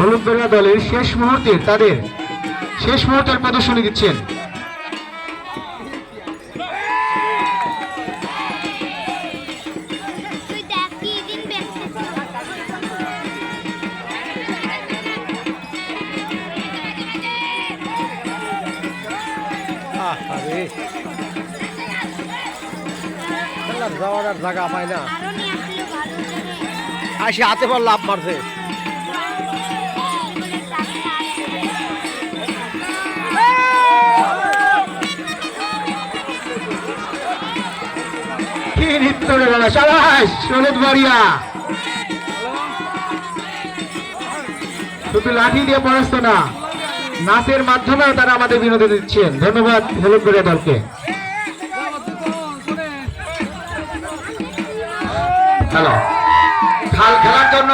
হলুদবেড়া দলের শেষ মুহূর্তে তাদের শেষ মুহূর্তের প্রদর্শনী দিচ্ছেন যাওয়ার আর জায়গা পায় না। আসে হাতে পর লাভ মারছে কি নৃত্য রে শুধু লাঠি দিয়ে পরাস্ত না নাচের মাধ্যমেও তারা আমাদের বিনোদন দিচ্ছেন ধন্যবাদ হলুদবাড়িয়া দলকে হ্যালো। খাল খেলার জন্য